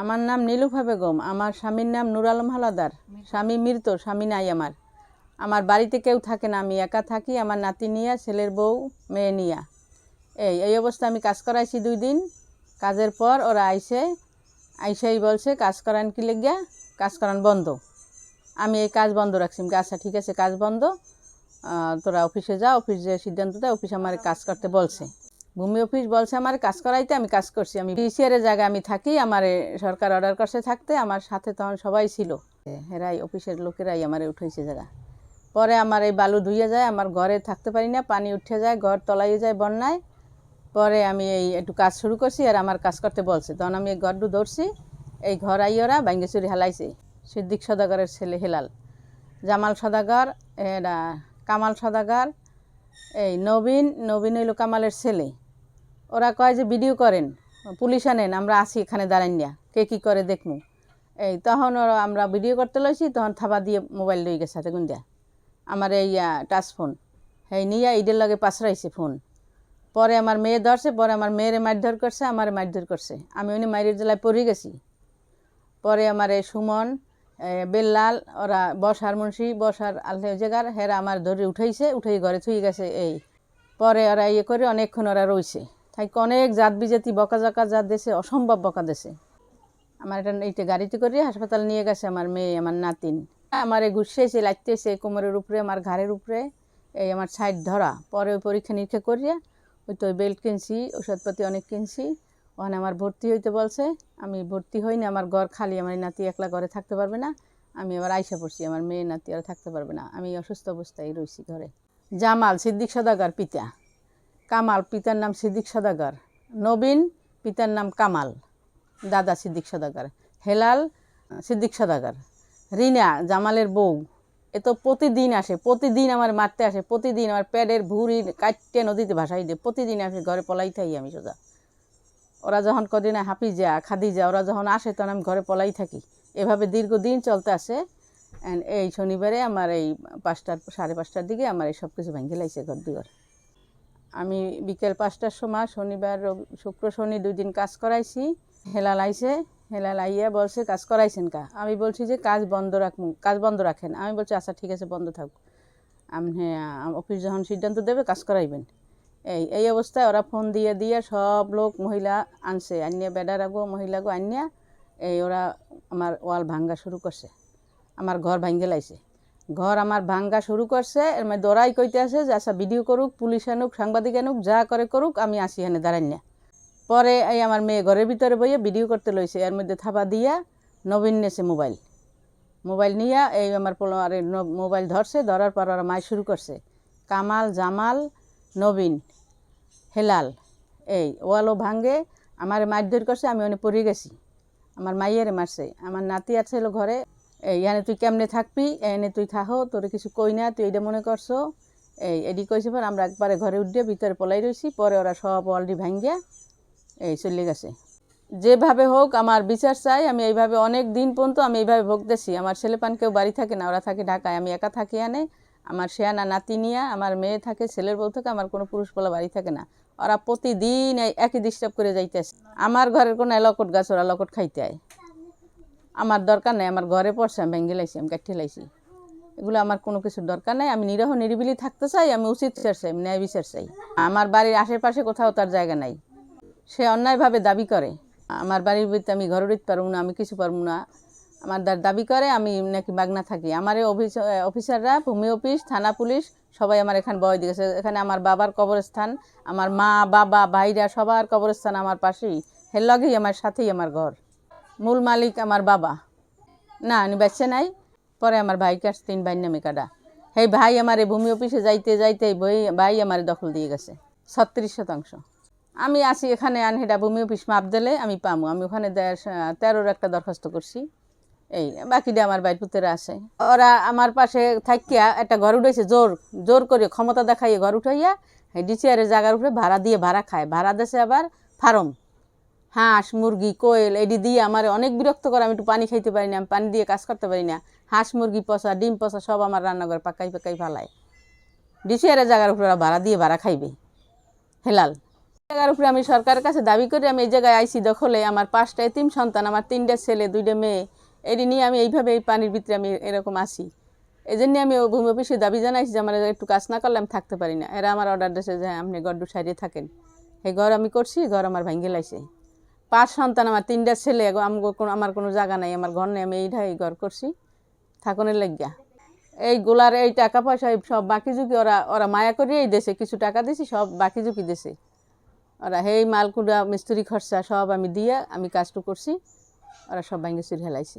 আমার নাম নীলুফা বেগম আমার স্বামীর নাম নুর আলম হালাদার, স্বামী মৃত, স্বামী নাই আমার। আমার বাড়িতে কেউ থাকে না, আমি একা থাকি, আমার নাতি নিয়া, ছেলের বউ, মেয়ে নিয়া। এই এই অবস্থা আমি কাজ করাইছি দুই দিন। কাজের পর ওরা আইসে, আইসাই বলছে, কাজ করান কি লেগিয়া? কাজ করান বন্ধ। আমি এই কাজ বন্ধ রাখছি। আচ্ছা ঠিক আছে, কাজ বন্ধ। তোরা অফিসে যা, অফিস যে সিদ্ধান্ত দেয় অফিস আমার কাজ করতে বলছে। ভূমি অফিস বলছে, আমার কাজ করাইতে, আমি কাজ করছি। আমি ডিসিআরের জায়গায় আমি থাকি, আমার সরকার অর্ডার করছে থাকতে, আমার সাথে তখন সবাই ছিল। হেরাই অফিসের লোকেরাই আমার উঠেছে জায়গা। পরে আমার এই বালু ধুয়ে যায়, আমার ঘরে থাকতে পারি না, পানি উঠে যায়, ঘর তলাইয়ে যায় বন্যায়। পরে আমি এই একটু কাজ শুরু করছি, আর আমার কাজ করতে বলছে। তখন আমি এই ঘরটু ধরছি, এই ঘর আইয়রা ভাঙ্গেচুরি হেলাইছে। সিদ্দিক সদাগরের ছেলে হেলাল, জামাল সদাগর কামাল সদাগর, এই নবীন নবীন হইল কামালের ছেলে। ওরা কয় যে, ভিডিও করেন, পুলিশ আনেন, আমরা আসি এখানে দাঁড়াই না, কে কী করে দেখমু? এই তখন আমরা ভিডিও করতে লইছি, তখন থাবা দিয়ে মোবাইল লই গেছে হাতে গুন্ডা। আমার এই টাচ ফোন। এই নিয়ে ঈদের লগে পাশরাইছে ফোন। পরে আমার মেয়ে ধরছে, পরে আমার মেয়েরে মারধর করছে, আমার মারধর করছে। আমি উনি মায়ের জেলায় পড়ে গেছি। পরে আমার এই সুমন বেল্লাল, ওরা বসার মুন্সি বসার আল্লাহ জায়গার হেরা আমার ধরে উঠাইছে উঠাই ঘরে থুই গেছে, এই। পরে ওরা ইয়ে করে, অনেকক্ষণ ওরা রইছে। তাই অনেক জাত বিজাতি বকা জকা জাত দেশে, অসম্ভব বকা দেশে আমার এটা এইটা গাড়িতে করে হাসপাতাল নিয়ে গেছে আমার মেয়ে, আমার নাতিন। আমার গুছিয়েছে লাগতেছে কোমরের উপরে, আমার ঘাড়ের উপরে, এই আমার সাইড ধরা। পরে পরীক্ষা নিরীক্ষা করিয়া ওই তো বেল্ট কিনছি ওষুধপাতি অনেক কিনছি। ওখানে আমার ভর্তি হইতে বলছে। আমি ভর্তি হইনি, আমার ঘর খালি, আমার নাতি একলা ঘরে থাকতে পারবে না। আমি আবার আইসা পড়ছি, আমার মেয়ে নাতি আর থাকতে পারবে না। আমি অসুস্থ অবস্থায় রয়েছি ঘরে। জামাল সিদ্দিক সদাগর পিতা। কামাল, পিতার নাম সিদ্দিক সদাগর। নবীন, পিতার নাম কামাল। দাদা সিদ্দিক সদাগর। হেলাল, সিদ্দিক সদাগর। রিনা, জামালের বউ। এ তো প্রতিদিন আসে, প্রতিদিন আমার মারতে আসে, প্রতিদিন আমার প্যাডের ভুঁড়ি কাটতে নদীতে ভাসাই দিয়ে, প্রতিদিন আসে ঘরে পলাই থাকি আমি সোজা। ওরা যখন কদিনে খাদি যা ওরা যখন আসে তখন আমি ঘরে পলাই থাকি। এভাবে দীর্ঘদিন চলতে আসে। And এই শনিবারে আমার এই পাঁচটার, সাড়ে পাঁচটার দিকে আমার এই সব কিছু ভেঙে লাইছে ঘর দুয়ার। আমি বিকেল পাঁচটার সময় শনিবার শুক্র, শনি দুই দিন কাজ করাইছি। হেলাল আইছে, হেলাল আইয়া বলছে, কাজ করাইছেন কা? আমি বলছি যে, কাজ বন্ধ রাখুন কাজ বন্ধ রাখেন। আমি বলছি আচ্ছা ঠিক আছে, বন্ধ থাকুক হ্যাঁ অফিস যখন সিদ্ধান্ত দেবে, কাজ করাইবেন। এই এই অবস্থায় ওরা ফোন দিয়ে দিয়ে সব লোক, মহিলা আনছে আনিয়া বেডা রাখব মহিলাগো আনিয়া এই ওরা আমার ওয়াল ভাঙ্গা শুরু করছে। আমার ঘর ভাঙ্গে লাইছে। ঘর আমার ভাঙ্গা শুরু করছে, এর মধ্যে দৌড়াই কইতে আছে যে আচ্ছা ভিডিও করুক পুলিশ আনুক, সাংবাদিক আনুক, যা করে করুক, আমি আসি এখানে দাঁড়াই না। পরে এই আমার মেয়ে ঘরের ভিতরে বইয়ে ভিডিও করতে লইছে, এর মধ্যে থাবা দিয়া নবীন নেছে মোবাইল। মোবাইল নিয়ে এই আমার আরে মোবাইল ধরছে, ধরার পর ওরা মাই শুরু করছে। কামাল, জামাল, নবীন, হেলাল, এই, ওয়ালও ভাঙ্গে, আমার মারধর করছে, আমি অনেক পড়ে গেছি। আমার মাইয়ারে মারছে। আমার নাতি আছে ঘরে। এই এনে তুই কেমনে থাকবি? এনে তুই থাকো তোর কিছু কই না, তুই এটা মনে করছ? এই, এডি কইছে পর আমরা একবারে ঘরে উঠে ভিতরে পলাই রইছি, পরে ওরা সব অলরেডি ভাঙ্গিয়া এই চলে গেছে। যেভাবে হোক আমার বিচার চাই, আমি এইভাবে অনেক দিন পর্যন্ত আমি এইভাবে ভুগতেছি। আমার ছেলেপান কেউ বাড়ি থাকে না, ওরা থাকে ঢাকায়, আমি একা থাকি আনে আমার শেয়ানা নাতি নিয়ে, আমার মেয়ে থাকে, ছেলের বউ থাকে, আমার কোনো পুরুষ বলা বাড়ি থাকে না। ওরা প্রতিদিন একই ডিস্টার্ব করে যাইতেছে। আমার ঘরের কোনো লকট গাছ ওরা লকট খাইতে আয়। আমার দরকার নাই, আমার ঘরে পড়ছে, আমি ভেঙে লাইছি, আমি কাঠিয়ে লাইছি। এগুলো আমার কোনো কিছুর দরকার নেই, আমি নিরহ নিরিবিলি থাকতে চাই, আমি উচিত বিচার চাই ন্যায় বিচার চাই। আমার বাড়ির আশেপাশে কোথাও তার জায়গা নাই। সে অন্যায়ভাবে দাবি করে, আমার বাড়ির ভিতরে আমি ঘর উঠতে পারব না, আমি কিছু পারব না। আমার দাবি করে, আমি নাকি বাগনা থাকি। আমার অফিসাররা, ভূমি অফিস, থানা পুলিশ, সবাই আমার এখানে বয় দিয়েছে। এখানে আমার বাবার কবরস্থান, আমার মা, বাবা, ভাইরা সবার কবরস্থান আমার পাশেই। হের লগেই আমার সাথেই আমার ঘর। মূল মালিক আমার বাবা। না উনি বাচ্চা নাই, পরে আমার ভাই কাছে তিন ভাই নামে কাটা। সেই ভাই আমার এই ভূমি অফিসে যাইতে যাইতে বই ভাই আমার দখল দিয়ে গেছে, ছত্রিশ শতাংশ। আমি আসি এখানে আন হেটা ভূমি অফিস মাপ দিলে আমি পামু। আমি ওখানে তেরোর একটা দরখাস্ত করছি। এই, বাকিটা আমার বাইর পুতেরা আছে। ওরা আমার পাশে থাকিয়া একটা ঘর উঠেছে জোর জোর করে ক্ষমতা দেখাইয়ে ঘর উঠাইয়া ডিসিআরের জায়গার উপরে ভাড়া দিয়ে ভাড়া খায়। ভাড়া দেশে আবার ফার্ম। হাঁস, মুরগি, কোয়েল এডি দিয়ে আমার অনেক বিরক্ত করে, আমি একটু পানি খাইতে পারি না, আমি পানি দিয়ে কাজ করতে পারি না। হাঁস, মুরগি পচা ডিম পচা সব আমার রান্নাঘর পাকাই পাকাই ফালায়। ডিসিআরের জায়গার উপরে ভাড়া দিয়ে ভাড়া খাইবে। হেলাল। জায়গার উপরে আমি সরকারের কাছে দাবি করি, আমি এই জায়গায় আইসি দখলে, আমার পাঁচটা এতিম সন্তান, আমার তিনটা ছেলে, দুইটা মেয়ে এটি নিয়ে আমি এইভাবে এই পানির ভিতরে আমি এরকম আসি এই জন্যে আমি ভূমি অফিসে দাবি জানাইছি যে, আমার একটু কাজ না করলে আমি থাকতে পারি না। এরা আমার অর্ডার দিয়েছে যে, আপনি গড্ডু সাইডে থাকেন। এই ঘর আমি করছি ঘর আমার ভাঙ্গে লাইছে। পাঁচ সন্তান আমার, তিনটা ছেলে আমার কোনো জায়গা নাই, আমার ঘর নেই, আমি এইটা এই ঘর করছি। থাকনের লাগিয়া। এই গোলার এই টাকা পয়সা সব বাকি ঝুঁকি ওরা ওরা মায়া করিয়েই দেশে কিছু টাকা দিছি, সব বাকি ঝুঁকি দেশে ওরা, হেই, মালকুড়া, মিস্ত্রি খরচা, সব আমি দিয়ে, আমি কাজটু করছি। ওরা সব ভাঙ্গে চুরি হেলাইছে।